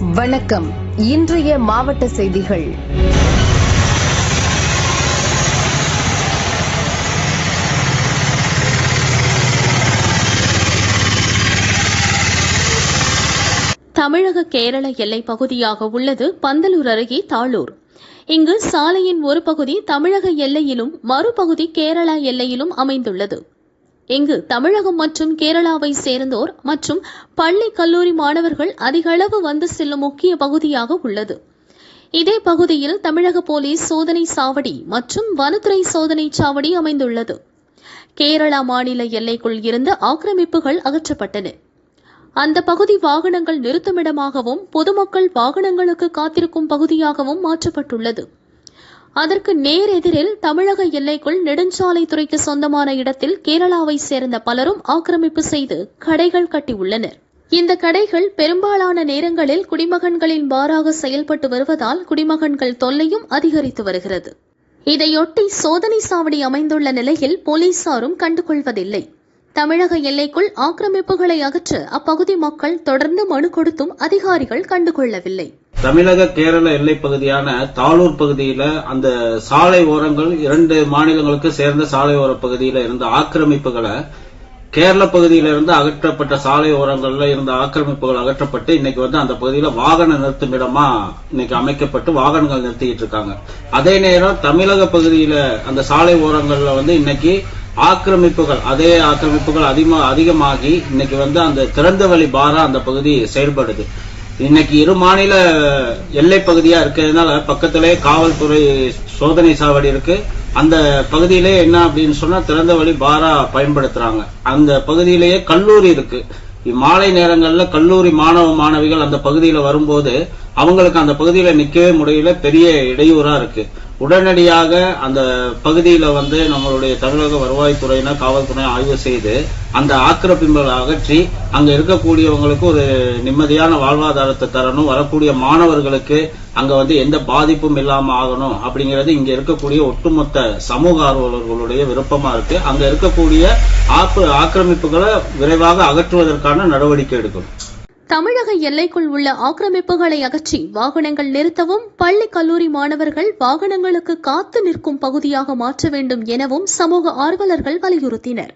வணக்கம். இன்றைய மாவட்ட செய்திகள். தமிழக கேரள எல்லைப் பகுதியாக உள்ளது பந்தலூர் அருகே தாளூர். இங்கு சாலையின் ஒரு பகுதி தமிழக எல்லையிலும் மறுபகுதி கேரளா எல்லையிலும் அமைந்துள்ளது. இங்கு தமிழகம் மற்றும் கேரளாவை சேர்ந்தோர் மற்றும் பள்ளி கல்லூரி மாணவர்கள் அதிக அளவு வந்து செல்லும் முக்கிய பகுதியாக உள்ளது. இதே பகுதியில் தமிழக போலீஸ் சோதனை சாவடி மற்றும் வனத்துறை சோதனை சாவடி அமைந்துள்ளது. கேரளா மாநில எல்லைக்குள் இருந்த ஆக்கிரமிப்புகள் அகற்றப்பட்டன. அந்த பகுதி வாகனங்கள் நிறுத்துமிடமாகவும் பொதுமக்கள் வாகனங்களுக்கு காத்திருக்கும் பகுதியாகவும் மாற்றப்பட்டுள்ளது. அதற்கு நேர் எதிரில் தமிழக எல்லைக்குள் நெடுஞ்சாலைத்துறைக்கு சொந்தமான இடத்தில் கேரளாவை சேர்ந்த பலரும் ஆக்கிரமிப்பு செய்து கடைகள் கட்டியுள்ளனர். இந்த கடைகள் பெரும்பாலான நேரங்களில் குடிமகன்களின் பாராக செயல்பட்டு வருவதால் குடிமகன்கள் தொல்லையும் அதிகரித்து வருகிறது. இதையொட்டி சோதனை சாவடி அமைந்துள்ள நிலையில் போலீசாரும் கண்டுகொள்வதில்லை. தமிழக எல்லைக்குள் ஆக்கிரமிப்புகளை அகற்ற அப்பகுதி மக்கள் தொடர்ந்து மனு கொடுத்தும் அதிகாரிகள் கண்டுகொள்ளவில்லை. தமிழக கேரள எல்லைப் பகுதியான தாளூர் பகுதியில அந்த சாலை ஓரங்கள் இரண்டு மாநிலங்களுக்கு சேர்ந்த சாலை ஓர பகுதியில இருந்த ஆக்கிரமிப்புகளை கேரள பகுதியில இருந்து அகற்றப்பட்ட சாலை ஓரங்கள்ல இருந்த ஆக்கிரமிப்புகள் அகற்றப்பட்டு இன்னைக்கு வந்து அந்த பகுதியில வாகன நிறுத்தும் இடமா இன்னைக்கு அமைக்கப்பட்டு வாகனங்கள் நிறுத்திக்கிட்டு இருக்காங்க. அதே நேரம் தமிழக பகுதியில அந்த சாலை ஓரங்கள்ல வந்து இன்னைக்கு ஆக்கிரமிப்புகள் அதே ஆக்கிரமிப்புகள் அதிகமா அதிகமாகி இன்னைக்கு வந்து அந்த திறந்த வழி பாரா அந்த பகுதி செயல்படுது. இன்னைக்கு இரு மாநில எல்லை பகுதியா இருக்கிறதுனால பக்கத்திலே காவல்துறை சோதனை சாவடி இருக்கு. அந்த பகுதியிலே என்ன அப்படின்னு சொன்னா திறந்த வழி பாரா பயன்படுத்துறாங்க. அந்த பகுதியிலேயே கல்லூரி இருக்கு. மாலை நேரங்கள்ல கல்லூரி மாணவ மாணவிகள் அந்த பகுதியில வரும்போது அவங்களுக்கு அந்த பகுதியில நிக்கவே முடியல. பெரிய இடையூறா இருக்கு. உடனடியாக அந்த பகுதியில வந்து நம்மளுடைய தமிழக வருவாய்த்துறையினர் காவல்துறை ஆய்வு செய்து அந்த ஆக்கிரமிப்புகளை அகற்றி அங்க இருக்கக்கூடியவங்களுக்கு ஒரு நிம்மதியான வாழ்வாதாரத்தை தரணும் வரக்கூடிய மாணவர்களுக்கு அங்க வந்து எந்த பாதிப்பும் இல்லாம ஆகணும் அப்படிங்கிறது இங்க இருக்கக்கூடிய ஒட்டுமொத்த சமூக ஆர்வலர்களுடைய விருப்பமா இருக்கு. அங்க இருக்கக்கூடிய ஆக்கிரமிப்புகளை விரைவாக அகற்றுவதற்கான நடவடிக்கை எடுக்கணும். தமிழக எல்லைக்குள் உள்ள ஆக்கிரமிப்புகளை அகற்றி வாகனங்கள் நிறுத்தவும் பள்ளி கல்லூரி மாணவர்கள் வாகனங்களுக்கு காத்து நிற்கும் பகுதியாக மாற்ற வேண்டும் எனவும் சமூக ஆர்வலர்கள் வலியுறுத்தினர்.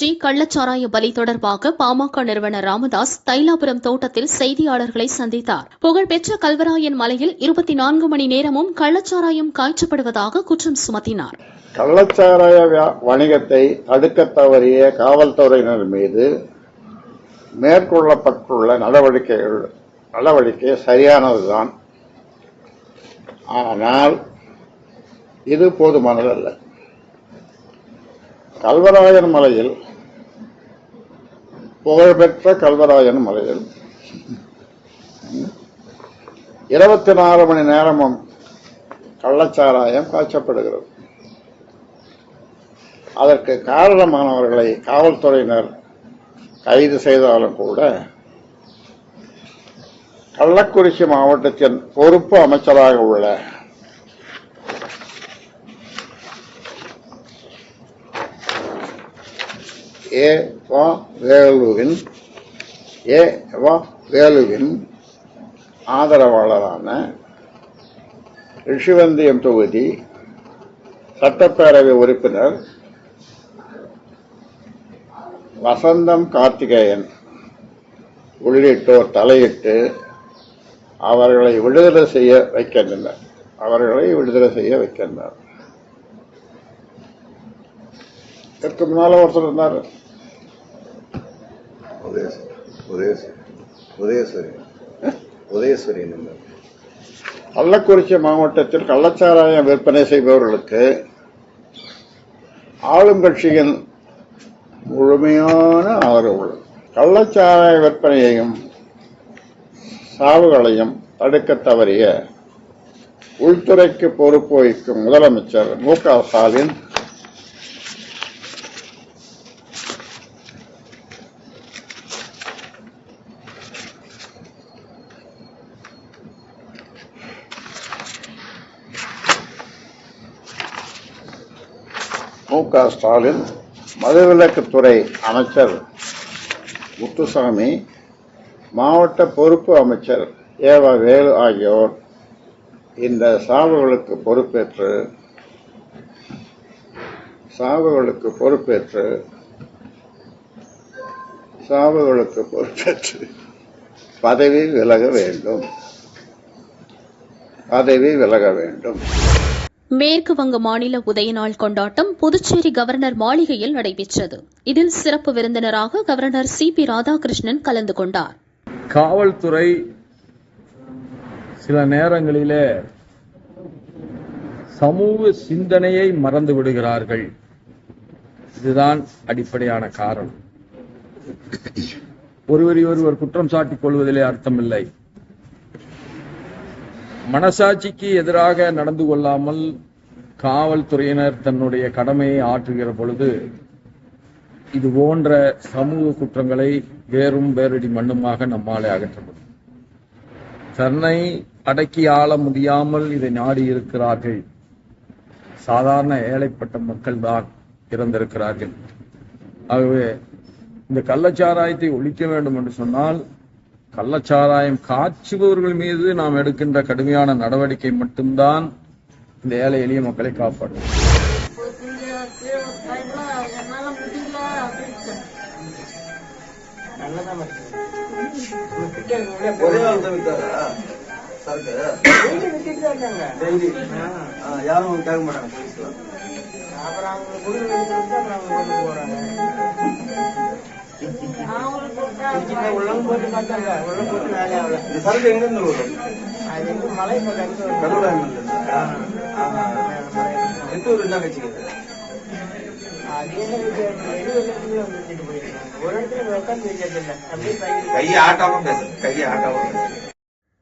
கள்ளக்குறிச்சி கள்ளச்சாராய பலி தொடர்பாக பாமக நிறுவனர் ராமதாஸ் தைலாபுரம் தோட்டத்தில் செய்தியாளர்களை சந்தித்தார். புகழ்பெற்ற கல்வராயன் மலையில் இருபத்தி நான்கு மணி நேரமும் கள்ளச்சாராயம் காய்ச்சப்படுவதாக குற்றம் சுமத்தினார். கள்ளச்சாராய வணிகத்தை தடுக்க தவறிய காவல்துறையினர் மீது மேற்கொள்ளப்பட்டுள்ள நடவடிக்கைகள் நடவடிக்கை சரியானதுதான். ஆனால் இது போதுமானதல்ல. கல்வராயன் மலையில் புகழ்பெற்ற கல்வராயன் மலையில் இருபத்தி நாலு மணி நேரமும் கள்ளச்சாராயம் காய்ச்சப்படுகிறது. அதற்கு காரணமானவர்களை காவல்துறையினர் கைது செய்தாலும் கூட கள்ளக்குறிச்சி மாவட்டத்தின் பொறுப்பு அமைச்சராக உள்ள ஏ வா வேலுவின் ஏ வா வேலுவின் ஆதரவாளரான ரிஷிவந்தியம் தொகுதி சட்டப்பேரவை உறுப்பினர் வசந்தம் கார்த்திகேயன் உள்ளிட்டோர் தலையிட்டு அவர்களை விடுதலை செய்ய வைக்கின்றனர். அவர்களை விடுதலை செய்ய வைக்கின்றனர். இதற்கு முன்னால ஒருத்தர் இருந்தார். கள்ளக்குறிச்சி மாவட்டத்தில் கள்ளச்சாராயம் விற்பனை செய்பவர்களுக்கு ஆளும் கட்சியின் முழுமையான ஆதரவு. உள்ளது கள்ளச்சாராய விற்பனையையும் சாவுகளையும் தடுக்க தவறிய உள்துறைக்கு பொறுப்பு வகிக்கும் முதலமைச்சர் மு க ஸ்டாலின் மு க ஸ்டாலின் மதுவிலக்குத்துறை அமைச்சர் முத்துசாமி மாவட்ட பொறுப்பு அமைச்சர் ஏவா வேலு ஆகியோர் இந்த சாவுகளுக்கு பொறுப்பேற்று சாவுகளுக்கு பொறுப்பேற்று சாவுகளுக்கு பொறுப்பேற்று பதவி விலக வேண்டும். பதவி விலக வேண்டும். மேற்கு வங்க மாநில உதயநாள் கொண்டாட்டம் புதுச்சேரி கவர்னர் மாளிகையில் நடைபெற்றது. இதில் சிறப்பு விருந்தினராக கவர்னர் சி பி ராதாகிருஷ்ணன் கலந்து கொண்டார். காவல்துறை சில நேரங்களிலே சமூக சிந்தனையை மறந்து விடுகிறார்கள். இதுதான் அடிப்படையான காரணம். ஒருவரை ஒருவர் குற்றம் சாட்டிக் கொள்வதிலே அர்த்தமில்லை. மனசாட்சிக்கு எதிராக நடந்து கொள்ளாமல் காவல்துறையினர் தன்னுடைய கடமையை ஆற்றுகிற பொழுது இது போன்ற சமூக குற்றங்களை வேறும் வேரடி மண்ணுமாக நம்மாலே அகற்ற முடியும். தன்னை அடக்கி ஆள முடியாமல் இதை நாடி இருக்கிறார்கள். சாதாரண ஏழைப்பட்ட மக்கள் தான் இறந்திருக்கிறார்கள். ஆகவே இந்த கள்ளச்சாராயத்தை ஒழிக்க வேண்டும் என்று சொன்னால் கள்ளச்சாராயம் காய்ச்சுபவர்கள் மீது நாம் எடுக்கின்ற கடுமையான நடவடிக்கை மட்டும்தான் இந்த ஏழை எளிய மக்களை காப்பாடும் யாரும் கேட்க மாட்டாங்க அப்புறம் அவங்க போறாங்க உள்ளம் போட்டு பார்த்தாங்க. உள்ளம் போட்டு வேலை ஆகல. இந்த சரக்கு எங்க இருந்து வரும் அது வந்து மலை பக்கம் எந்த ஊர் என்ன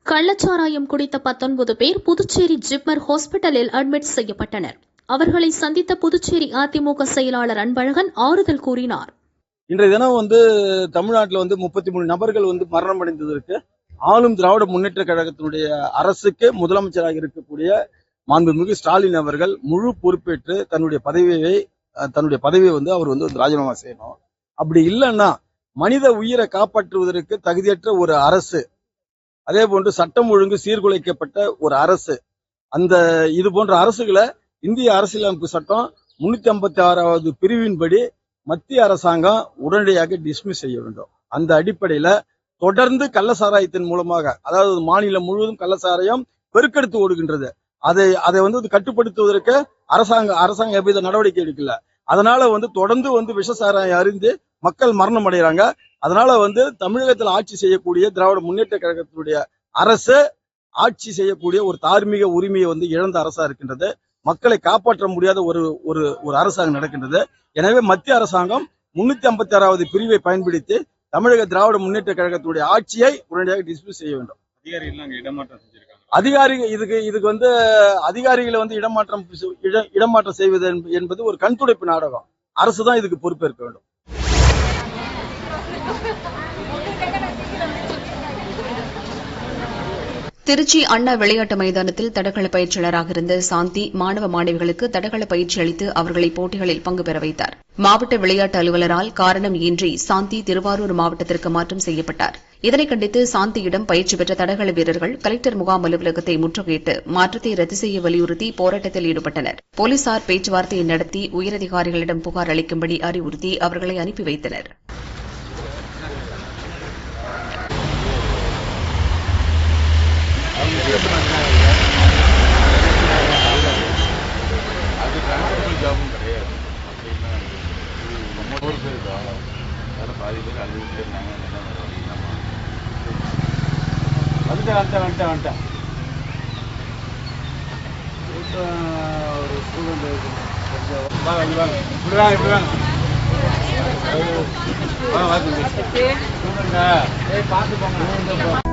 கள்ளச்சாராயம் குடித்த பத்தொன்பது பேர் புதுச்சேரி ஜிப்மர் ஹாஸ்பிட்டலில் அட்மிட் செய்யப்பட்டனர். அவர்களை சந்தித்த புதுச்சேரி அதிமுக செயலாளர் அன்பழகன் ஆறுதல் கூறினார். இன்றைய தினம் வந்து தமிழ்நாட்டில் வந்து முப்பத்தி மூணு நபர்கள் வந்து மரணம் அடைந்ததற்கு ஆளும் திராவிட முன்னேற்ற கழகத்தினுடைய அரசுக்கு முதலமைச்சராக இருக்கக்கூடிய மாண்புமிகு ஸ்டாலின் அவர்கள் முழு பொறுப்பேற்று தன்னுடைய பதவியை தன்னுடைய பதவியை வந்து அவர் வந்து ராஜினாமா செய்யணும். அப்படி இல்லைன்னா மனித உயிரை காப்பாற்றுவதற்கு தகுதியற்ற ஒரு அரசு அதே போன்று சட்டம் ஒழுங்கு சீர்குலைக்கப்பட்ட ஒரு அரசு அந்த இது போன்ற அரசுகளை இந்திய அரசியலமைப்பு சட்டம் முன்னூத்தி ஐம்பத்தி ஆறாவது பிரிவின்படி மத்திய அரசாங்கம் உடனடியாக டிஸ்மிஸ் செய்ய வேண்டும். அந்த அடிப்படையில தொடர்ந்து கள்ளசாராயத்தின் மூலமாக அதாவது மாநிலம் முழுவதும் கள்ளசாராயம் பெருக்கெடுத்து ஓடுகின்றது. அதை அதை வந்து கட்டுப்படுத்துவதற்கு அரசாங்கம் அரசாங்கம் எவ்வித நடவடிக்கை எடுக்கல. அதனால வந்து தொடர்ந்து வந்து விஷசாராயம் அறிந்து மக்கள் மரணம் அடைகிறாங்க. அதனால வந்து தமிழகத்தில் ஆட்சி செய்யக்கூடிய திராவிட முன்னேற்ற கழகத்தினுடைய அரசு ஆட்சி செய்யக்கூடிய ஒரு தார்மீக உரிமையை வந்து இழந்த அரசா இருக்கின்றது. மக்களை காப்பாற்ற முடியாத ஒரு ஒரு ஒரு அரசாங்கம் நடக்கின்றது. எனவே மத்திய அரசாங்கம் முன்னூத்தி ஐம்பத்தி ஆறாவது பிரிவை பயன்படுத்தி தமிழக திராவிட முன்னேற்ற கழகத்துடைய ஆட்சியை உடனடியாக டிஸ்மிஸ் செய்ய வேண்டும். அதிகாரிகள் இதுக்கு இதுக்கு வந்து அதிகாரிகளை வந்து இடமாற்றம் இடமாற்றம் செய்வது என்ப- என்பது ஒரு கண்துடைப்பு நாடகம். அரசு தான் இதுக்கு பொறுப்பேற்க வேண்டும். திருச்சி அண்ணா விளையாட்டு மைதானத்தில் தடகள பயிற்சியாளராக இருந்த சாந்தி மாணவ மாணவிகளுக்கு தடகள பயிற்சி அளித்து அவர்களை போட்டிகளில் பங்கு பெற வைத்தார். மாவட்ட விளையாட்டு அலுவலரால் காரணம் இன்றி சாந்தி திருவாரூர் மாவட்டத்திற்கு மாற்றம் செய்யப்பட்டார். இதனை கண்டித்து சாந்தியிடம் பயிற்சி பெற்ற தடகள வீரர்கள் கலெக்டர் முகாம் அலுவலகத்தை முற்றுகையிட்டு மாற்றத்தை ரத்து செய்ய வலியுறுத்தி போராட்டத்தில் ஈடுபட்டனர். போலீசார் பேச்சுவார்த்தையை நடத்தி உயரதிகாரிகளிடம் புகார் அளிக்கும்படி அறிவுறுத்தி அவர்களை அனுப்பி வைத்தனர். வந்துட்டேன் வந்துட்டேன் வந்துட்டேன் வந்துட்டேன் ஒரு ஸ்டூடெண்ட் இருக்கு கொஞ்சம் வாங்க இப்படி வாங்க இப்படி வாங்க ஸ்டூடெண்டா ஏய் பார்த்து போங்க